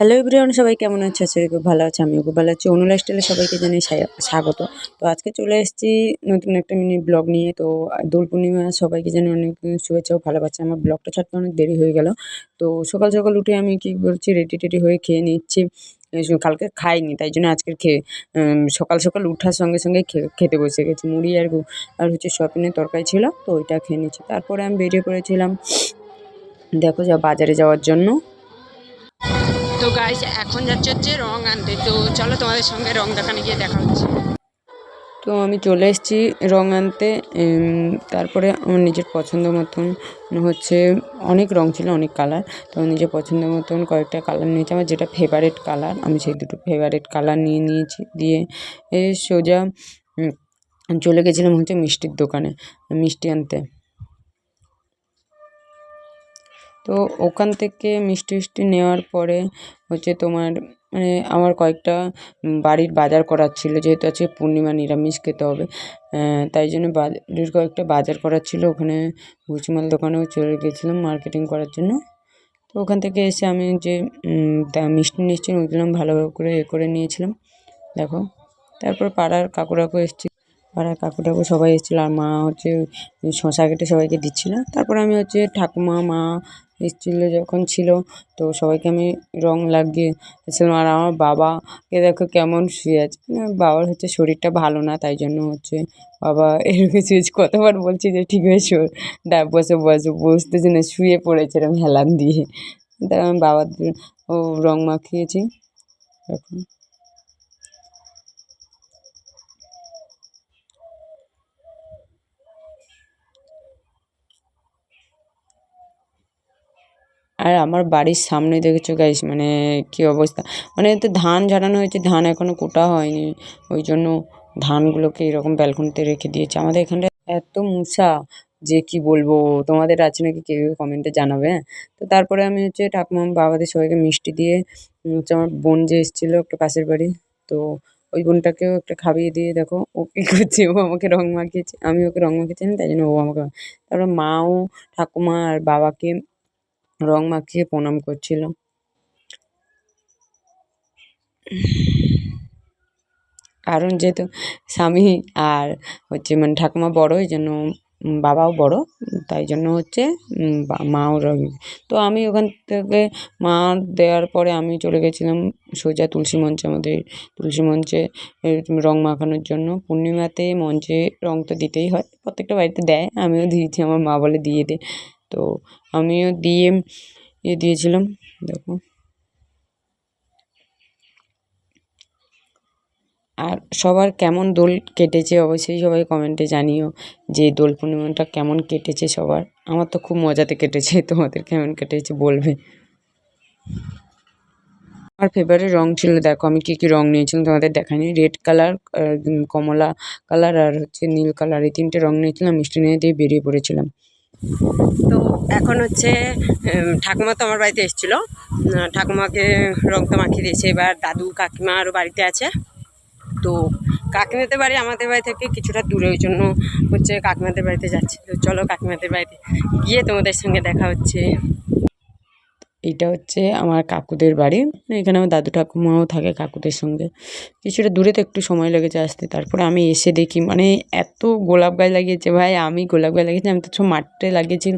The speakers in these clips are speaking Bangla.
হ্যালো এভরিওয়ান সবাই কেমন আছে? আশা খুব ভালো আছে, আমিও খুব ভালো আছি। অনু লাইফস্টাইলে সবাইকে জানাই স্বাগত। তো আজকে চলে এসেছি নতুন একটা মিনি ব্লগ নিয়ে। তো দোল পূর্ণিমা সবাইকে জানাই অনেক শুভেচ্ছা ও ভালোবাসা। আমার ব্লগটা ছাড়তে অনেক দেরি হয়ে গেল। তো সকাল সকাল উঠে আমি কি করছি রেডি টেডি হয়ে খেয়ে নিচ্ছি। কালকে খাইনি, তাই জন্য আজকে খেয়ে সকাল সকাল উঠার সঙ্গে সঙ্গে খেতে বসে গেছি। মুড়ি আর আর হচ্ছে সয়াবিনের তরকারি ছিল, তো ওইটা খেয়ে নিচ্ছি। তারপরে আমি বেরিয়ে পড়েছিলাম, দেখো যা বাজারে যাওয়ার জন্য। গাইস এখন যাচ্ছে হচ্ছে রং আনতে। তো চলো তোমাদের সঙ্গে রং দোকানে গিয়ে দেখা হচ্ছে। তো আমি চলে এসেছি রং আনতে তারপরে আমার নিজের পছন্দ মতন হচ্ছে, অনেক রং ছিল, অনেক কালার তো নিজের পছন্দ মতন কয়েকটা কালার নিয়েছি। আমার যেটা ফেভারেট কালার আমি সেই দুটো ফেভারেট কালার নিয়ে নিয়েছি। দিয়ে এ সোজা চলে গেছিলাম হচ্ছে মিষ্টির দোকানে, মিষ্টি আনতে। তো ওখান থেকে মিষ্টি ফিষ্টি নেওয়ার পরে হচ্ছে তোমার মানে আমার কয়েকটা বাড়ির বাজার করার ছিল, যেহেতু আজকে পূর্ণিমা নিরামিষ খেতে হবে। তাই জন্য বাড়ির কয়েকটা বাজার করার ছিল, ওখানে ভুসিমাল দোকানেও চলে গেছিলাম মার্কেটিং করার জন্য। তো ওখান থেকে এসে আমি যে মিষ্টি নিশ্চয়ই ওইগুলো ভালোভাবে করে এ করে নিয়েছিলাম। দেখো, তারপর পাড়ার কাকুরাকু এসেছি পাড়ার কাকু টাকু সবাই এসেছিল, আর মা হচ্ছে শশা কেটে সবাইকে দিচ্ছিল। তারপর আমি হচ্ছে ঠাকুমা, মা এসেছিল যখন ছিল, তো সবাইকে আমি রং লাগিয়ে দিয়েছিলাম। আর আমার বাবাকে দেখো কেমন শুয়ে আছে। মানে বাবার হচ্ছে শরীরটা ভালো না, তাই জন্য হচ্ছে বাবা এরকম শুয়েছে কতবার বলছি যে, ঠিক হয়ে শো দা বসে বসে, বসতেছে না, শুয়ে পড়েছে এরকম হেলান দিয়ে। তাই আমি বাবার ও রং মাখিয়েছি। এখন আর আমার বাড়ির সামনে দেখেছ গাইস মানে কী অবস্থা? মানে এতে ধান ঝাড়ানো হয়েছে, ধান এখনও কোটা হয়নি। ওই জন্য ধানগুলোকে এরকম ব্যালকনিতে রেখে দিয়েছে। আমাদের এখানটা এত মশা যে কি বলব? তোমাদের আছে নাকি? কেউ কমেন্টে জানাবে হ্যাঁ? তো তারপরে আমি হচ্ছে ঠাকুমা বাবাদের সবাইকে মিষ্টি দিয়ে হচ্ছে আমার বোন যে এসেছিল একটা পাশের বাড়ি, তো ওই বোনটাকেও একটা খাইয়ে দিয়ে দেখো, ও কী করছে? ও আমাকে রং মাখিয়েছে, আমি ওকে রং মাখিয়েছি তাই জন্য ও আমাকে, তারপর মাও, ঠাকুমা আর বাবাকে রং মাখিয়ে প্রণাম করছিল। কারণ যেহেতু স্বামী আর হচ্ছে মানে ঠাকুমা বড়, এই জন্য বাবাও বড়, তাই জন্য হচ্ছে মাও রং। তো আমি ওখান থেকে মা দেওয়ার পরে আমি চলে গেছিলাম সোজা তুলসী মঞ্চে আমাদের তুলসী মঞ্চে রং মাখানোর জন্য। পূর্ণিমাতে মঞ্চে রং তো দিতেই হয়, প্রত্যেকটা বাড়িতে দেয়, আমিও দিয়েছি, আমার মা বলে দিয়ে দে। তো আমিও দিয়ে ইয়ে দিয়েছিলাম, দেখো। আর সবার কেমন দোল কেটেছে অবশ্যই সবাই কমেন্টে জানিও, যে দোল পূর্ণিমাটা কেমন কেটেছে সবার। আমার তো খুব মজাতে কেটেছে, তোমাদের কেমন কেটেছে বলবে। আমার ফেভারিট রং ছিল, দেখো, আমি কী কী রং নিয়েছিলাম তোমাদের দেখাইনি। রেড কালার কমলা কালার আর হচ্ছে নীল কালার এই তিনটে রং নিয়েছিলাম, মিষ্টি নিয়ে দিয়ে বেরিয়ে পড়েছিলাম। তো এখন হচ্ছে ঠাকুমা তো আমার বাড়িতে এসেছিল। ঠাকুমাকে রং তো মাখিয়ে দিয়েছে। এবার দাদু, কাকিমা আরও বাড়িতে আছে। তো কাকিমাদের বাড়ি আমাদের বাড়ি থেকে কিছুটা দূরে, ওই জন্য হচ্ছে কাকিমাদের বাড়িতে যাচ্ছি। তো চলো কাকিমাদের বাড়িতে গিয়ে তোমাদের সঙ্গে দেখা হচ্ছে। এইটা হচ্ছে আমার কাকুদের বাড়ি। এখানে আমার দাদু ঠাকুমাও থাকে কাকুদের সঙ্গে। কিছুটা দূরে তো একটু সময় লেগেছে আসতে। তারপরে আমি এসে দেখি মানে এত গোলাপ গাছ লাগিয়েছে ভাই, আমি গোলাপ গাছ লাগিয়েছি, আমি তো সব মাটিতে লাগিয়েছি,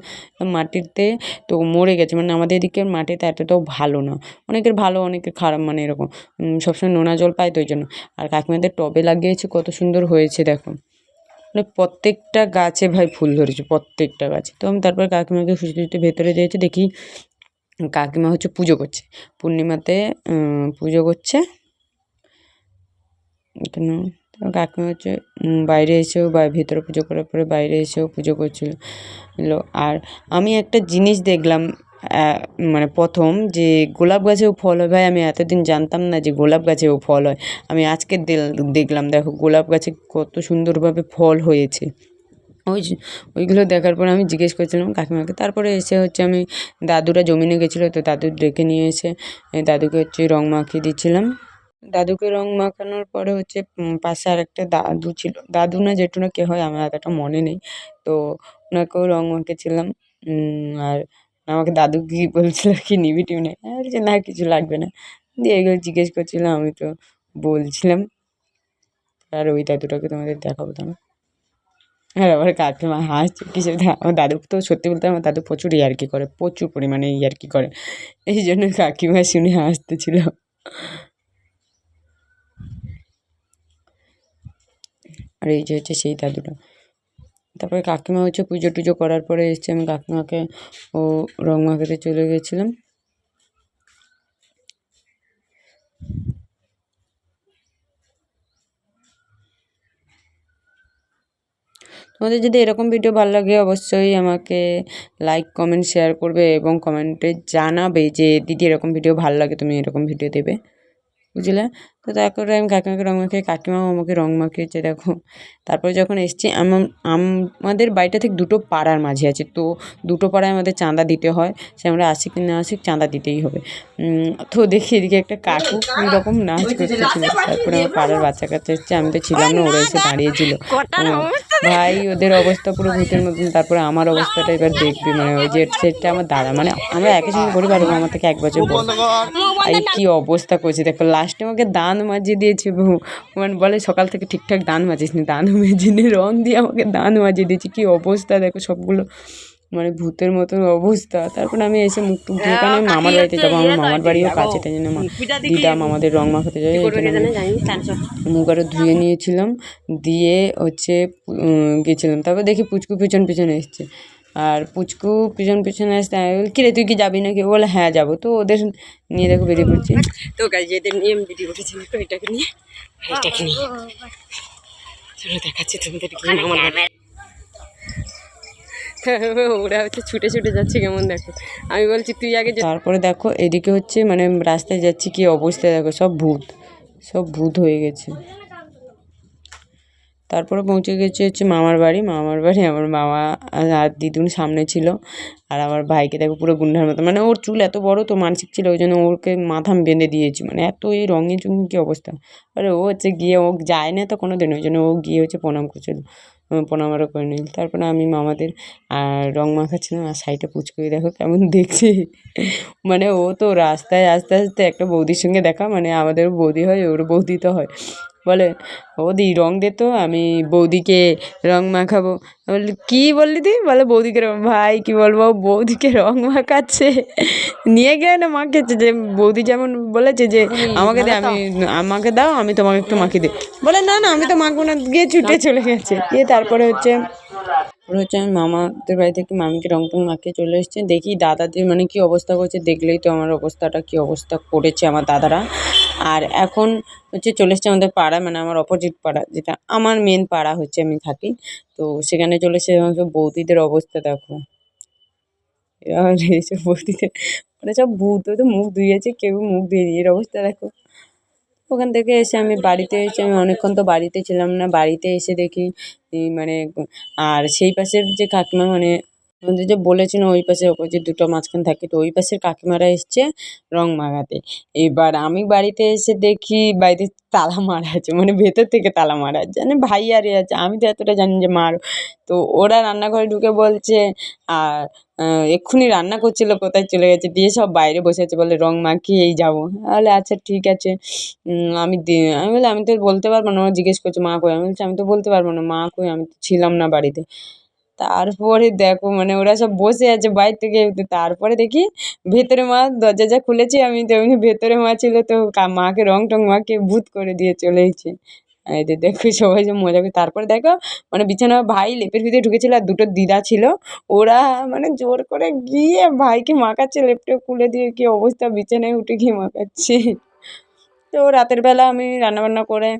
মাটিতে তো মরে গেছে। মানে আমাদের এদিকে মাটিতে এতটাও ভালো না। অনেকের ভালো, অনেকের খারাপ মানে এরকম। সবসময় নোনা জল পায় তো ওই জন্য। আর কাকিমাদের টবে লাগিয়েছি, কত সুন্দর হয়েছে, দেখো। মানে প্রত্যেকটা গাছে ভাই ফুল ধরেছে, প্রত্যেকটা গাছে। তো আমি তারপর কাকিমাকে খুশি খুশিতে ভেতরে দিয়েছি দেখি কাকিমা হচ্ছে পুজো করছে। পূর্ণিমাতে পুজো করছে। এখানে কাকিমা হচ্ছে বাইরে এসেও বা, ভেতরে পুজো করার পরে বাইরে এসেও পুজো করছিল। আর আমি একটা জিনিস দেখলাম মানে প্রথম যে গোলাপ গাছেও ফল হয়। ভাই, আমি এতদিন জানতাম না যে গোলাপ গাছেও ফল হয়। আমি আজকে দেখলাম, দেখো গোলাপ গাছে কত সুন্দরভাবে ফল হয়েছে। ওই ওইগুলো দেখার পর আমি জিজ্ঞেস করছিলাম কাকিমাকে। তারপরে এসে হচ্ছে আমি দাদুরা জমিনে গেছিল, তো দাদু ডেকে নিয়ে এসে দাদুকে হচ্ছে রং মাখিয়ে দিচ্ছিলাম। দাদুকে রং মাখানোর পরে হচ্ছে পাশে আর একটা দাদু ছিল। দাদু না জেঠু না কে হয়, আমার এতটা মনে নেই। তো ওনাকেও রং মাখেছিলাম আর আমাকে দাদু কি বলছিল কি নিবি টিবি না আমি বলছি, না, কিছু লাগবে না। দিয়ে এগুলো জিজ্ঞেস করছিলাম আমি তো বলছিলাম। আর ওই দাদুটাকে তোমাদের দেখাবো দাঁড়াও আর আমার কাকিমা হাসছে কিসের দা- আমার দাদু তো সত্যি বলতে আমার দাদু প্রচুর ইয়ার্কি করে, প্রচুর পরিমাণে ইয়ার্কি করে। এই জন্য কাকিমা শুনে হাসতেছিল। আর এই যে হচ্ছে সেই দাদুটা। তারপরে কাকিমা হচ্ছে পুজো টুজো করার পরে এসছে, আমি কাকিমাকে ও রং মাখাতে চলে গেছিলাম। তোমাদের যদি এরকম ভিডিও ভালো লাগে, অবশ্যই আমাকে লাইক কমেন্ট শেয়ার করবে এবং কমেন্টে জানাবে যে, দিদি এরকম ভিডিও ভালো লাগে, তুমি এরকম ভিডিও দেবে। বুঝলে? তো তারপরে আমি কাকিমাকে রং মাখিয়ে কাকিমাও আমাকে রং মাখিয়েছে দেখো। তারপরে যখন এসছি আমার আমাদের বাড়িটা ঠিক দুটো পাড়ার মাঝে আছে তো দুটো পাড়ায় আমাদের চাঁদা দিতে হয়। সে আমরা আসি কি না আসি চাঁদা দিতেই হবে। তো দেখি এদিকে একটা কাকু কী রকম নাচ করতেছিল তারপরে আমার পাড়ার বাচ্চা কাচ্চা এসছে আমি তো ছিলাম না ওরা এসে দাঁড়িয়েছিল। ভাই ওদের অবস্থা পুরো ভূতের মতন। তারপরে আমার অবস্থাটা এবার দেখবি মানে ওই যে সেটা আমার দাদা মানে আমরা একই সঙ্গে পড়ি পারব আমার থেকে এক বছর এই কি অবস্থা করছে দেখো লাস্টে আমাকে দান মাজিয়ে দিয়েছে বউ। মানে বলে সকাল থেকে ঠিকঠাক দান মাজিস নি দান মেজে নি রং দিয়ে আমাকে দান মাজিয়ে দিয়েছে। কি অবস্থা দেখো সবগুলো মানে ভূতের মতন অবস্থা। তারপরে আমি এসে মুখ টুক মামার বাড়িতে যাব। আমার মামার বাড়িও কাছে তাই জন্য দিদা মামাদের রং মাখাতে যাই মুখ আরও ধুয়ে নিয়েছিলাম দিয়ে হচ্ছে গেছিলাম। তারপর দেখি পুচকু পিছন পিছনে এসছে। আর পুচকু পিছন পিছনে আসতে কিরে তুই কি যাবি নাকি? বলে হ্যাঁ যাব। তো ওদের নিয়ে দেখো বেরিয়ে পড়ছি। তো গাইজ এদের নিয়ে আমি ভিডিও করেছি দেখো এটাকে নিয়ে এটাকে নিয়ে। চলো দেখাচ্ছি তোমাদের ওরা হচ্ছে ছুটে ছুটে যাচ্ছে কেমন দেখো। আমি বলছি তুই আগে তারপরে দেখো এদিকে হচ্ছে মানে রাস্তায় যাচ্ছি কি অবস্থায় দেখো সব ভূত। সব ভূত হয়ে গেছে। তারপরে পৌঁছে গেছি হচ্ছে মামার বাড়ি। মামার বাড়ি আমার মামা আর দিদুন সামনে ছিল। আর আমার ভাইকে দেখো পুরো গুন্ডার মতো। মানে ওর চুল এত বড় তো মানসিক ছিল, ওই জন্য ওকে মাথা বেঁধে দিয়েছি। মানে এত এই রঙে চুঙে কী অবস্থা। আরে ও হচ্ছে গিয়ে, ও যায় না তো কোনো দিন ওই জন্য ও গিয়ে হচ্ছে প্রণাম করছিল প্রণাম আরও করে নিল। তারপরে আমি মামাদের আর রং মাখাচ্ছিলাম আর সাইডে পুচকুই দেখো কেমন দেখছি। মানে ও তো রাস্তায়, আস্তে আস্তে একটা বৌদির সঙ্গে দেখা মানে আমাদের বৌদি হয়, ওর বৌদি তো হয়। বলে বৌদি রং দে তো আমি বৌদিকে রং মাখাবো। বললি কী বললি তুই বলে বৌদিকে রং ভাই কী বলব বৌদিকে রং মাখাচ্ছে। নিয়ে গিয়ে না মাখেছে যে বৌদি যেমন বলেছে যে আমাকে দে আমি আমাকে দাও আমি তোমাকে একটু মাখিয়ে দিই। বলে না না আমি তো মাখবো না। গিয়ে ছুটে চলে গেছে। গিয়ে তারপরে হচ্ছে হচ্ছে আমি মামাদের বাড়ি থেকে মামিকে রং টং মাখিয়ে চলে এসেছি। দেখি দাদাদের মানে কি অবস্থা করছে দেখলেই তো আমার অবস্থাটা কি অবস্থা করেছে আমার দাদারা। আর এখন হচ্ছে চলে এসছে আমাদের পাড়া মানে আমার অপোজিট পাড়া, যেটা আমার মেন পাড়া হচ্ছে আমি থাকি। তো সেখানে চলে এসে আমাকে বৌদিদের অবস্থা, দেখো। এবার এইসব বৌদিদের মানে সব ভূত তো মুখ ধুয়েছে কেউ মুখ ধুয়ে এর অবস্থা, দেখো। ওখান থেকে এসে আমি বাড়িতে এসে, আমি অনেকক্ষণ তো বাড়িতে ছিলাম না, বাড়িতে এসে দেখি মানে আর সেই পাশের যে কাকিমা মানে আমাদের যে বলেছিল ওই পাশে অপোজিট দুটো মাঝখান থাকে, তো ওই পাশের কাকিমারা এসছে রং মাখাতে। এবার আমি বাড়িতে এসে দেখি বাড়িতে তালা মারা আছে মানে ভেতর থেকে তালা মারা আছে। মানে ভাই আরে আছে, আমি তো এতটা জানি যে মার। তো ওরা রান্নাঘরে ঢুকে বলছে, আর এক্ষুনি রান্না করছিল, কোথায় চলে গেছে? দিয়ে সব বাইরে বসে আছে, বলে রং মাখিয়েই যাব। তাহলে আচ্ছা ঠিক আছে। আমি আমি বলি আমি তো বলতে পারব না। ওরা জিজ্ঞেস করছে, মা কই? আমি বলছি, আমি তো বলতে পারব না, মা কই? আমি তো ছিলাম না বাড়িতে। তারপরে দেখো মানে ওরা সব বসে আছে বাইরে থেকে। তারপরে দেখি ভেতরে মা দরজা যা খুলেছি, আমি তো এমনি ভেতরে মা ছিল তো মাকে রং টং মাকে ভূত করে দিয়ে চলে এসেছে। এই যে দেখো সবাই যে মজা করে, তারপরে দেখো মানে বিছানা ভাই লেপের ভিতরে ঢুকেছিল আর দুটো দিদা ছিল। ওরা মানে জোর করে গিয়ে ভাইকে মাখাচ্ছে লেপটা খুলে দিয়ে কি অবস্থা, বিছানায় উঠে গিয়ে মাখাচ্ছে। তো রাতের বেলা আমি রান্নাবান্না করে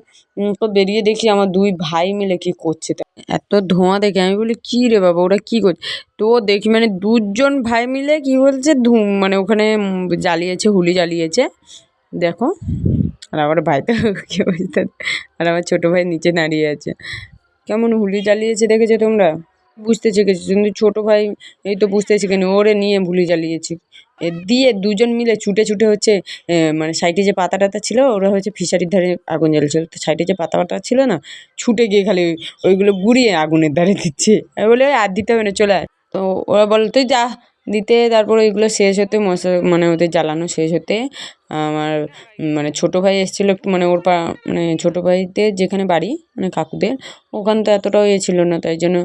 তো বেরিয়ে দেখি আমার দুই ভাই মিলে কি করছে। এত ধোঁয়া দেখে আমি বলি, কী রে বাবা, ওরা কী করছে তো দেখি মানে দুজন ভাই মিলে কি বলছে, ধুম মানে ওখানে জ্বালিয়েছে, হুলি জ্বালিয়েছে। দেখো, আর আমার ভাই তো কি অবস্থা আর আমার ছোটো ভাই নিচে দাঁড়িয়ে আছে। কেমন হুলি জ্বালিয়েছে দেখেছ তোমরা? বুঝতে শিখেছি, কিন্তু ছোটো ভাই এই তো বুঝতে শিখেনি, ওরে নিয়ে ভুলি জ্বালিয়েছি। দিয়ে দুজন মিলে ছুটে ছুটে হচ্ছে মানে সাইডে যে পাতা টাতা ছিল, ওরা হচ্ছে ফিশারির ধারে আগুন জ্বালছিল। তো সাইডে যে পাতা পাতা ছিল না, ছুটে গিয়ে খালি ওইগুলো গুড়িয়ে আগুনের ধারে দিচ্ছে। আমি বলি "ওই আর দিতে হবে না চলে আয়। তো ওরা বলে তুই যা। দিতে, তারপর ওইগুলো শেষ হতে মশা মানে ওদের জ্বালানো শেষ হতে আমার মানে ছোটো ভাই এসেছিল একটু মানে ওর পা মানে ছোটো ভাইদের যেখানে বাড়ি মানে কাকুদের, ওখান তো এতটাও ইয়ে ছিল না, তাই জন্য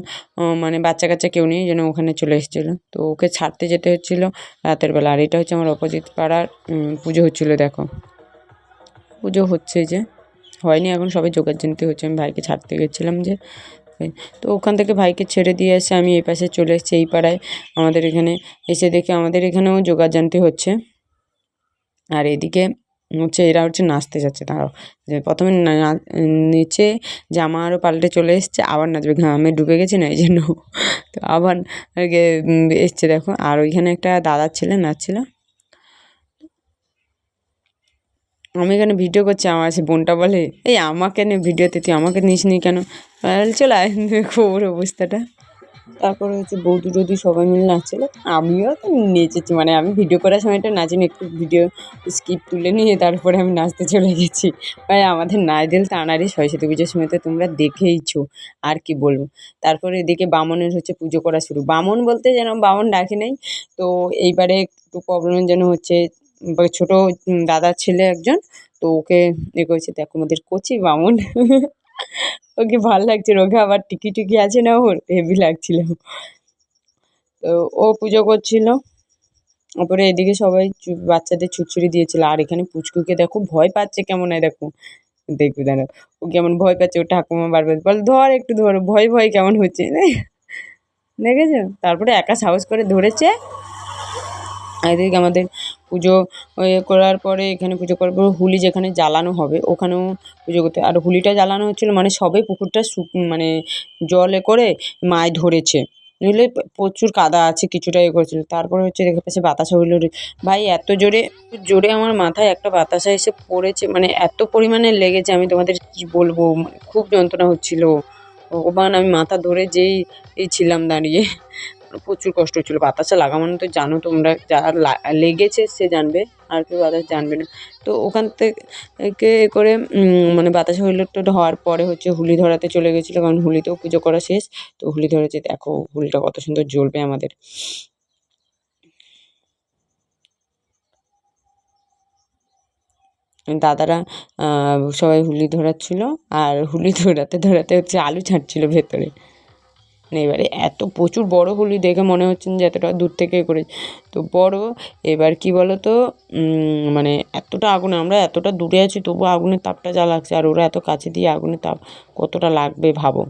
মানে বাচ্চা কাচ্চা কেউ নেই, যেন ওখানে চলে এসেছিল। তো ওকে ছাড়তে যেতে হচ্ছিল রাতের বেলা, আর এটা হচ্ছে আমার অপোজিট পাড়ার পুজো হচ্ছিল, দেখো। পুজো হচ্ছে যে, হয়নি, এখন সবাই জোগাড় জানতে হচ্ছে, আমি ভাইকে ছাড়তে গেছিলাম যে এই, তো ওখান থেকে ভাইকে ছেড়ে দিয়ে এসে আমি এই পাশে চলে এসেছি এই পাড়ায় আমাদের এখানে এসে দেখে আমাদের এখানেও জোগাড় জানতে হচ্ছে। আর এদিকে হচ্ছে এরা হচ্ছে নাচতে যাচ্ছে তারাও যে প্রথমে নিচে জামা আরও পাল্টে চলে এসছে আবার নাচবে। ঘামে ডুবে গেছে না এই জন্য। তো আবার এসছে দেখো। আর ওইখানে একটা দাদার ছেলে নাচছিল। আমি এখানে ভিডিও করছি, আমার সে বোনটা বলে, এই আমাকে নে ভিডিওতে, তুই আমাকে নিস নি কেন? চলে আয়, দেখো ওর অবস্থাটা। তারপরে হচ্ছে বৌদি টৌদি সবাই মিলে নাচছিল, আমিও তো নেচেছি মানে আমি ভিডিও করার সময়টা নাচিনি, একটু ভিডিও স্কিপ তুলে নিয়ে তারপরে আমি নাচতে চলে গেছি। ভাই, আমাদের নাইদেল তানারি সরস্বতী পুজোর সময় তো তোমরা দেখেইছো, আর কি বলব? তারপরে এদিকে বামনের হচ্ছে পুজো করা শুরু। বামন বলতে যেন বামন ডাকে নেই, তো এইবারে একটু প্রবলেম যেন হচ্ছে ছোটো দাদার ছেলে একজন, তো ওকে এ করেছে, দেখো আমাদের কচি বামন। ওকে ভালো লাগছে ওকে আবার টিকি টিকি আছে না ওর? হেভি লাগছিল। তো ও পুজো করছিল। তারপরে এদিকে সবাই বাচ্চাদের ছুটছুড়ি দিয়েছিল। আর এখানে পুচকুকে দেখো ভয় পাচ্ছে কেমন হয়, দেখো। দেখবে, দাঁড়াও। ও কেমন ভয় পাচ্ছে ও ঠাকুমা বারবার বল, ধর একটু ধর, ভয় ভয় কেমন হচ্ছে। দেখেছ? তারপরে একা সাহস করে ধরেছে। এদিকে আমাদের পুজো করার পরে এখানে পুজো করার পর হুলি যেখানে জ্বালানো হবে, ওখানেও পুজো করতে আর হুলিটা জ্বালানো হচ্ছিল মানে সবে পুকুরটা শুক মানে জলে করে মাছ ধরেছে। নইলে প্রচুর কাদা আছে, কিছুটা ইয়ে করেছিল। তারপরে হচ্ছে দেখে পাশে বাতাসা হইল ভাই, এত জোরে জোরে আমার মাথায় একটা বাতাসা এসে পড়েছে মানে এত পরিমাণে লেগেছে, আমি তোমাদের কি বলব? মানে খুব যন্ত্রণা হচ্ছিল। ভগবান, আমি মাথা ধরে যেই ছিলাম দাঁড়িয়ে। প্রচুর কষ্ট হচ্ছিল। বাতাসা লাগা মানে তো জানো তোমরা লা- লেগেছে সে জানবে, আর কেউ বাতাস জানবে না। তো ওখান থেকে এ করে মানে বাতাসা হইল টোটো হওয়ার পরে হচ্ছে হুলি ধরাতে চলে গেছিল, কারণ হুলিতেও পুজো করা শেষ। তো হুলি ধরেছে, দেখো হুলিটা কত সুন্দর জ্বলবে আমাদের। দাদারা সবাই হুলি ধরাচ্ছিল, আর হুলি ধরাতে ধরাতে হচ্ছে আলু ছাড়ছিল ভেতরে। মানে এবারে এত প্রচুর বড় হলি দেখে মনে হচ্ছে যে এতটা দূর থেকে করে তো বড়, এবার কি বলো তো মানে এতটা আগুন, আমরা এতটা দূরে আছি, তবু আগুনের তাপটা যা লাগছে, আর ওরা এত কাছে দিয়ে আগুনের তাপ কতটা লাগবে ভাবো।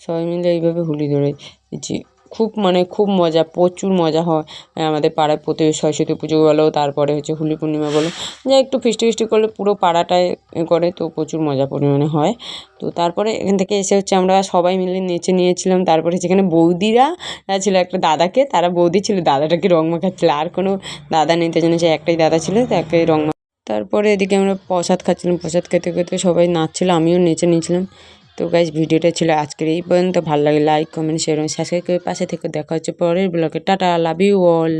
সবাই মিলে এইভাবে হুলি ধরেছি। খুব মানে খুব মজা, প্রচুর মজা হয়। আমাদের পাড়ায় প্রতি সরস্বতী পুজো বলো, তারপরে হচ্ছে হোলি পূর্ণিমা বলো, যা একটু ফিস্টি ফিস্টি করলে পুরো পাড়াটায় করে, তো প্রচুর মজা পরিমাণে হয়। তো তারপরে এখান থেকে এসে হচ্ছে আমরা সবাই মিলে নেচে নিয়েছিলাম। তারপরে যেখানে বৌদিরা ছিল, একটা দাদাকে, তারা বৌদি ছিল, দাদাটাকে রং মাখাচ্ছিল। আর কোনো দাদা নেই তাই জন্য সে একটাই দাদা ছিল, তাকে রং তারপরে এদিকে আমরা প্রসাদ খাচ্ছিলাম। প্রসাদ খেতে খেতে সবাই নাচছিল, আমিও নেচে নিয়েছিলাম। তো গাইজ ভিডিওটা ছিল আজকের এই পর্যন্ত। ভালো লাগে লাইক কমেন্ট শেয়ার এবং সাবস্ক্রাইব করে পাশে থেকে দেখা হচ্ছে পরের ব্লগে টাটা লাভ ইউ অল